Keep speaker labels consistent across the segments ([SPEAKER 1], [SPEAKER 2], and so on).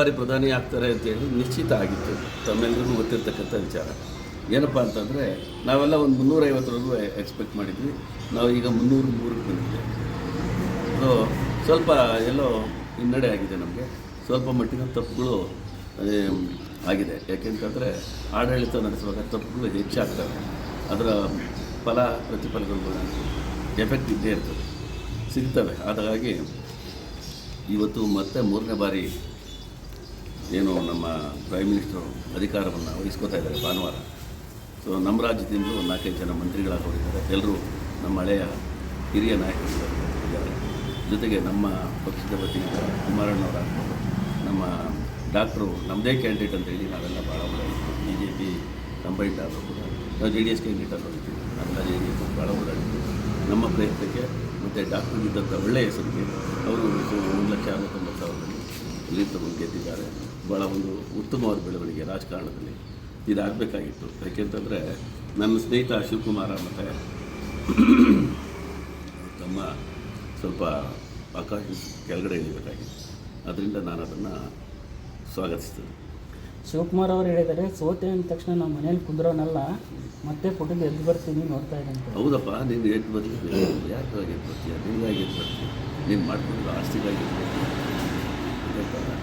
[SPEAKER 1] ಬಾರಿ ಪ್ರಧಾನಿ ಆಗ್ತಾರೆ ಅಂತೇಳಿ ನಿಶ್ಚಿತ ಆಗಿತ್ತು. ತಮ್ಮೆಲ್ಲರಿಗೂ ಗೊತ್ತಿರ್ತಕ್ಕಂಥ ವಿಚಾರ. ಏನಪ್ಪ ಅಂತಂದರೆ, ನಾವೆಲ್ಲ ಒಂದು ಮುನ್ನೂರೈವತ್ತರವರೆಗೂ ಎಕ್ಸ್ಪೆಕ್ಟ್ ಮಾಡಿದ್ವಿ. ನಾವು ಈಗ ಮುನ್ನೂರು ಮೂರಕ್ಕೆ ಬಂದಿದ್ದೇವೆ ಸೊ ಸ್ವಲ್ಪ ಎಲ್ಲೋ ಹಿನ್ನಡೆ ಆಗಿದೆ ನಮಗೆ. ಸ್ವಲ್ಪ ಮಟ್ಟಿನ ತಪ್ಪುಗಳು ಆಗಿದೆ. ಯಾಕೆಂತಂದರೆ, ಆಡಳಿತ ನಡೆಸುವಾಗ ತಪ್ಪುಗಳು ಹೆಚ್ಚಾಗ್ತವೆ. ಅದರ ಫಲ, ಪ್ರತಿಫಲಗಳು ಎಫೆಕ್ಟ್ ಇದ್ದೇ ಇರ್ತದೆ. ಸಿಗ್ತವೆ. ಹಾಗಾಗಿ ಇವತ್ತು ಮತ್ತೆ ಮೂರನೇ ಬಾರಿ ಏನು ನಮ್ಮ ಪ್ರೈಮ್ ಮಿನಿಸ್ಟರು ಅಧಿಕಾರವನ್ನು ವಹಿಸ್ಕೋತಾ ಇದ್ದಾರೆ ಭಾನುವಾರ. ಸೊ ನಮ್ಮ ರಾಜ್ಯದಿಂದಲೂ ಒಂದು ನಾಲ್ಕೈದು ಜನ ಮಂತ್ರಿಗಳಾಗಿ ಹೋಗಿದ್ದಾರೆ. ಎಲ್ಲರೂ ನಮ್ಮ ಹಳೆಯ ಹಿರಿಯ ನಾಯಕರು ಇದ್ದಾರೆ. ಜೊತೆಗೆ ನಮ್ಮ ಪಕ್ಷದ ವತಿಯಿಂದ ಕುಮಾರಣ್ಣವರಾಗ್ಬೋದು ನಮ್ಮ ಡಾಕ್ಟ್ರು ನಮ್ಮದೇ ಕ್ಯಾಂಡಿಡೇಟ್ ಅಂತ ಹೇಳಿ ನಾವೆಲ್ಲ ಭಾಳ ಓಡಾಡಿದ್ದೀವಿ ಬಿ ಜೆ ಪಿ ಕಂಬೈಂಡ್ ಆದರೂ ಕೂಡ, ನಾವು ಜೆ ಡಿ ಎಸ್ ಕ್ಯಾಂಡಿಡೇಟ್ ಆದರೂ ನಮ್ಮ ನಾವೆಲ್ಲ ಜೆ ಡಿ ಎಸ್ ಭಾಳ ಓಡಾಡಿದ್ದೀವಿ ನಮ್ಮ ಪ್ರಯತ್ನಕ್ಕೆ ಮತ್ತು ಡಾಕ್ಟ್ರಿಗಿದ್ದಂಥ ಒಳ್ಳೆಯ ಹೆಸರಿಗೆ ಅವರು ಒಂದು ಲಕ್ಷ ಅರವತ್ತೊಂಬತ್ತು ಸಾವಿರದಲ್ಲಿ ಇಲ್ಲಿ ತಗೊಂಡು ಗೆದ್ದಿದ್ದಾರೆ. ಭಾಳ ಒಂದು ಉತ್ತಮವಾದ ಬೆಳವಣಿಗೆ ರಾಜಕಾರಣದಲ್ಲಿ ಇದಾಗಬೇಕಾಗಿತ್ತು. ಯಾಕೆಂತಂದರೆ ನನ್ನ ಸ್ನೇಹಿತ ಶಿವಕುಮಾರ ಮತ್ತು ತಮ್ಮ ಸ್ವಲ್ಪ ಆಕಾಶ ಕೆಳಗಡೆ ಇಳಿಬೇಕಾಗಿತ್ತು. ಅದರಿಂದ ನಾನು ಅದನ್ನು ಸ್ವಾಗತಿಸ್ತೇನೆ.
[SPEAKER 2] ಶಿವಕುಮಾರ್ ಅವರು ಹೇಳಿದ್ದಾರೆ ಸೋತೆ ಅಂದ ತಕ್ಷಣ ನಾವು ಮನೇಲಿ ಕುಂದ್ರೋನಲ್ಲ ಮತ್ತೆ ಫೋಟೋಗೆ ಎದ್ದು ಬರ್ತೀನಿ ನೋಡ್ತಾ ಇದ್ದೀನಿ
[SPEAKER 1] ಹೌದಪ್ಪ ನೀನು ಎದ್ದು ಬರ್ತೀನಿ ಯಾಕಾಗಿ ಎದ್ದು ಬರ್ತೀಯ? ನಿಮಗಾಗಿ ಎದ್ದು ಬರ್ತೀಯ? ನೀನು ಮಾಡ್ಕೊಂಡು ಆಸ್ತಿಗಾಗಿ ಎದ್ದು ಬರ್ತೀಯ? ಗೊತ್ತಾಯ್ತಾ?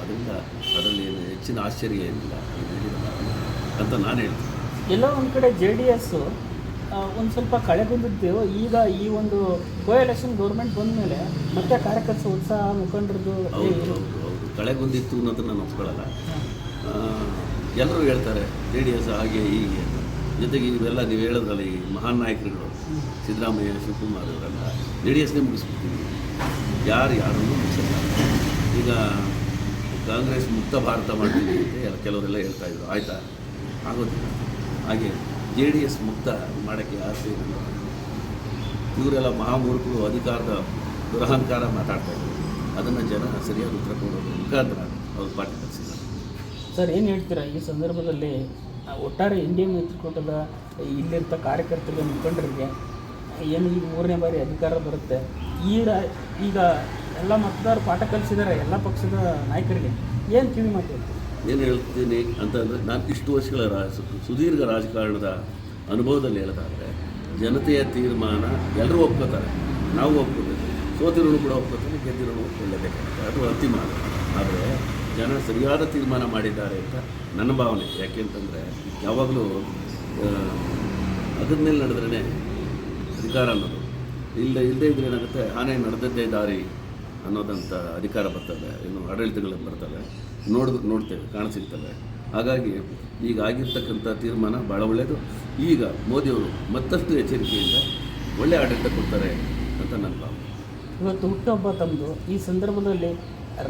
[SPEAKER 1] ಅದರಿಂದ ಅದರಲ್ಲಿ ಏನು ಹೆಚ್ಚಿನ ಆಶ್ಚರ್ಯ ಏನಿಲ್ಲ. ಅಂತ ನಾನು ಹೇಳ್ತೀನಿ.
[SPEAKER 2] ಎಲ್ಲೋ ಒಂದು ಕಡೆ ಜೆ ಡಿ ಎಸ್ಸು ಒಂದು ಸ್ವಲ್ಪ ಕಳೆ ಬಂದಿದ್ದು ಈಗ ಈ ಒಂದು ಕೋ ಎಲೆಕ್ಷನ್ ಗೌರ್ಮೆಂಟ್ ಬಂದ ಮೇಲೆ ಮತ್ತೆ ಕಾರ್ಯಕರ್ತ ಉತ್ಸಾಹ ಮುಖಂಡರದ್ದು
[SPEAKER 1] ಕಳೆ ಬಂದಿತ್ತು ಹೌದು. ಕಳೆಗೊಂದಿತ್ತು ಅನ್ನೋದನ್ನು ನಾನು ಒಪ್ಕೊಳ್ಳಲ್ಲ. ಎಲ್ಲರೂ ಹೇಳ್ತಾರೆ ಜೆ ಡಿ ಎಸ್ ಹಾಗೆ ಹೀಗೆ ಅಂತ. ಜೊತೆಗೆ ಇವೆಲ್ಲ ನೀವು ಹೇಳೋದ್ರಲ್ಲ ಈ ಮಹಾನ್ ನಾಯಕರುಗಳು ಸಿದ್ದರಾಮಯ್ಯ ಶಿವಕುಮಾರ್ ಇವರೆಲ್ಲ ಜೆ ಡಿ ಎಸ್ನೇ ಮುಗಿಸ್ಬಿಡ್ತೀವಿ ಯಾರು ಯಾರನ್ನೂ ಈಗ ಕಾಂಗ್ರೆಸ್ ಮುಕ್ತ ಭಾರತ ಮಾಡ್ತೀವಿ ಅಂತ ಕೆಲವರೆಲ್ಲ ಹೇಳ್ತಾ ಇದ್ರು. ಆಯಿತಾ? ಆಗೋದಿಲ್ಲ. ಹಾಗೆ ಜೆ ಡಿ ಎಸ್ ಮುಕ್ತ ಮಾಡೋಕ್ಕೆ ಆಸೆ ಇಲ್ಲ. ಇವರೆಲ್ಲ ಮಹಾಮೂರ್ಖರು, ಅಧಿಕಾರದ ದುರಹಂಕಾರ ಮಾತಾಡ್ತಾ ಇದ್ರು. ಅದನ್ನು ಜನ ಸರಿಯಾದ ಉತ್ತರ ಕೊಡೋದು ಮುಖಾಂತರ ಅವ್ರು ಪಾಠ ಕಲಿಸಿದ್ದಾರೆ.
[SPEAKER 2] ಸರ್, ಏನು ಹೇಳ್ತೀರಾ? ಈ ಸಂದರ್ಭದಲ್ಲಿ ಒಟ್ಟಾರೆ ಇಂಡಿಯನ್ ಮೈತ್ರಿಕೂಟದ ಇಲ್ಲಿರ್ತ ಕಾರ್ಯಕರ್ತರಿಗೆ ಮುಖಂಡರಿಗೆ ಏನು ಈಗ ಮೂರನೇ ಬಾರಿ ಅಧಿಕಾರ ಬರುತ್ತೆ? ಈಗ ಈಗ ಎಲ್ಲ ಮತದಾರರು ಪಾಠ ಕಲಿಸಿದ್ದಾರೆ, ಎಲ್ಲ ಪಕ್ಷದ ನಾಯಕರಿಗೆ. ಏನು ಕಿವಿ ಮಾತು
[SPEAKER 1] ಏನು ಹೇಳ್ತೀನಿ ಅಂತಂದರೆ ನಾನು ಇಷ್ಟು ವರ್ಷಗಳ ರಾಜ ಸುದೀರ್ಘ ರಾಜಕಾರಣದ ಅನುಭವದಲ್ಲಿ ಹೇಳೋದಾದರೆ, ಜನತೆಯ ತೀರ್ಮಾನ ಎಲ್ಲರೂ ಒಪ್ಕೋತಾರೆ. ನಾವು ಒಪ್ಕೋಬೇಕು. ಸೋತಿರೋನು ಕೂಡ ಒಪ್ಕೋತಾರೆ ಗೆದ್ದಿರೋನು ಒಪ್ಕೊಳ್ಳೇಬೇಕಾಗುತ್ತೆ ಅದು ಅಂತಿಮ ಆದರೆ ಜನ ಸರಿಯಾದ ತೀರ್ಮಾನ ಮಾಡಿದ್ದಾರೆ ಅಂತ ನನ್ನ ಭಾವನೆ. ಯಾಕೆಂತಂದರೆ ಯಾವಾಗಲೂ ಅದ್ರ ಮೇಲೆ ನಡೆದ್ರೇ ಅಧಿಕಾರ ಅನ್ನೋದು. ಇಲ್ಲದೆ ಇಲ್ಲದೇ ಇದ್ರೆ ಏನಾಗುತ್ತೆ? ಆನೆ ನಡೆದದ್ದೇ ದಾರಿ. ಅನ್ನೋದಂಥ ಅಧಿಕಾರ ಬರ್ತದೆ ಏನು ಆಡಳಿತಗಳು ಬರ್ತವೆ ನೋಡ್ ನೋಡ್ತೇವೆ ಕಾಣಸಿಗ್ತವೆ. ಹಾಗಾಗಿ ಈಗ ಆಗಿರ್ತಕ್ಕಂಥ ತೀರ್ಮಾನ ಭಾಳ ಒಳ್ಳೆಯದು ಈಗ ಮೋದಿಯವರು ಮತ್ತಷ್ಟು ಎಚ್ಚರಿಕೆಯಿಂದ ಒಳ್ಳೆಯ ಆಡಳಿತ ಕೊಡ್ತಾರೆ ಅಂತ ನನ್ನ ಭಾವನೆ.
[SPEAKER 2] ಇವತ್ತು ಹುಟ್ಟುಹಬ್ಬ ತಮ್ಮದು ಈ ಸಂದರ್ಭದಲ್ಲಿ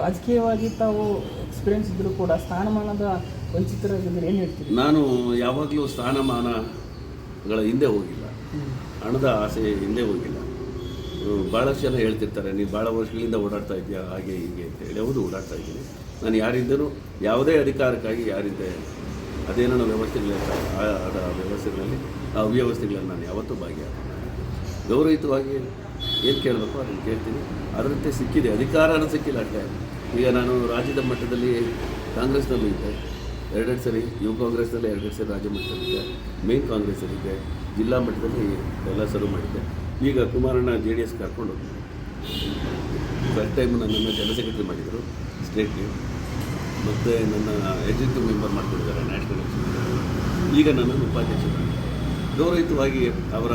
[SPEAKER 2] ರಾಜಕೀಯವಾಗಿ ತಾವು ಎಕ್ಸ್ಪೀರಿಯನ್ಸ್ ಇದ್ದರೂ ಕೂಡ ಸ್ಥಾನಮಾನದ ವಂಚಿತರಾಗಿದ್ದರೆ ಏನು ಹೇಳ್ತೀರಿ?
[SPEAKER 1] ನಾನು ಯಾವಾಗಲೂ ಸ್ಥಾನಮಾನಗಳ ಹಿಂದೆ ಹೋಗಿಲ್ಲ. ಹಣದ ಆಸೆ ಹಿಂದೆ ಹೋಗಿಲ್ಲ. ಭಾಳಷ್ಟು ಜನ ಹೇಳ್ತಿರ್ತಾರೆ ನೀವು ಭಾಳ ವರ್ಷಗಳಿಂದ ಓಡಾಡ್ತಾ ಇದೆಯಾ ಹಾಗೆ, ಹೀಗೆ ಅಂತ ಹೇಳಿ ಹೌದು ಓಡಾಡ್ತಾ ಇದ್ದೀನಿ ನಾನು ಯಾರಿಂದನೂ, ಯಾವುದೇ ಅಧಿಕಾರಕ್ಕಾಗಿ ಯಾರಿಂದ ಅದೇನೋ ವ್ಯವಸ್ಥೆಗಳಿರ್ತಾರೆ ಆ ವ್ಯವಸ್ಥೆಗಳಲ್ಲಿ, ಆ ಅವ್ಯವಸ್ಥೆಗಳಲ್ಲಿ ನಾನು ಯಾವತ್ತೂ ಭಾಗಿಯಾಗ ಗೌರವಯುತವಾಗಿ ಏನು ಕೇಳಬೇಕು ಅದನ್ನು ಕೇಳ್ತೀನಿ. ಅದರಂತೆ ಸಿಕ್ಕಿದೆ, ಅಧಿಕಾರನೂ ಸಿಕ್ಕಿಲ್ಲ ಅಷ್ಟೇ. ಈಗ ನಾನು ರಾಜ್ಯದ ಮಟ್ಟದಲ್ಲಿ ಕಾಂಗ್ರೆಸ್ನಲ್ಲೂ ಇದ್ದೆ. ಎರಡೆರಡು ಸರಿ ಯುವ ಕಾಂಗ್ರೆಸ್ನಲ್ಲಿ ಎರಡೆರಡು ಸರಿ ರಾಜ್ಯ ಮಟ್ಟದಲ್ಲಿದ್ದೆ. ಮೇನ್ ಕಾಂಗ್ರೆಸ್ಸಲ್ಲಿದ್ದೆ ಜಿಲ್ಲಾ ಮಟ್ಟದಲ್ಲಿ ಎಲ್ಲ ಸರ್ವ್ ಮಾಡಿದ್ದೆ. ಈಗ ಕುಮಾರಣ್ಣ ಜೆ ಡಿ ಎಸ್ ಕರ್ಕೊಂಡು ಫಸ್ಟ್ ಟೈಮ್ ನನ್ನನ್ನು ಜನರಲ್ ಸೆಕ್ರೆಟರಿ ಮಾಡಿದರು ಸ್ಟೇಟ್ಗೆ ಮತ್ತು ನನ್ನ ಎಕ್ಸಿಕ್ಯೂಟಿವ್ ಮೆಂಬರ್ ಮಾಡ್ಕೊಂಡಿದ್ದಾರೆ ನ್ಯಾಷನಲ್ ಎಕ್ಸಿಕ್ಯೂಟಿವ್ ಈಗ ನನ್ನನ್ನು ಉಪಾಧ್ಯಕ್ಷ ಮಾಡಿದ್ದಾರೆ ಗೌರವಯುತವಾಗಿ ಅವರ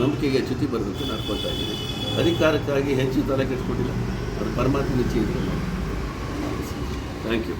[SPEAKER 1] ನಂಬಿಕೆಗೆ ಚ್ಯುತಿ ಬರೆದಂತೆ ನಡ್ಕೊಳ್ತಾ ಇದ್ದೀನಿ. ಅಧಿಕಾರಕ್ಕಾಗಿ ಹೆಚ್ಚು ತಲೆ ಕೆಟ್ಟಿಸ್ಕೊಟ್ಟಿಲ್ಲ ಅದು ಪರಮಾತ್ಮ ಇಚ್ಛೆ ಇದೆ ಥ್ಯಾಂಕ್ ಯು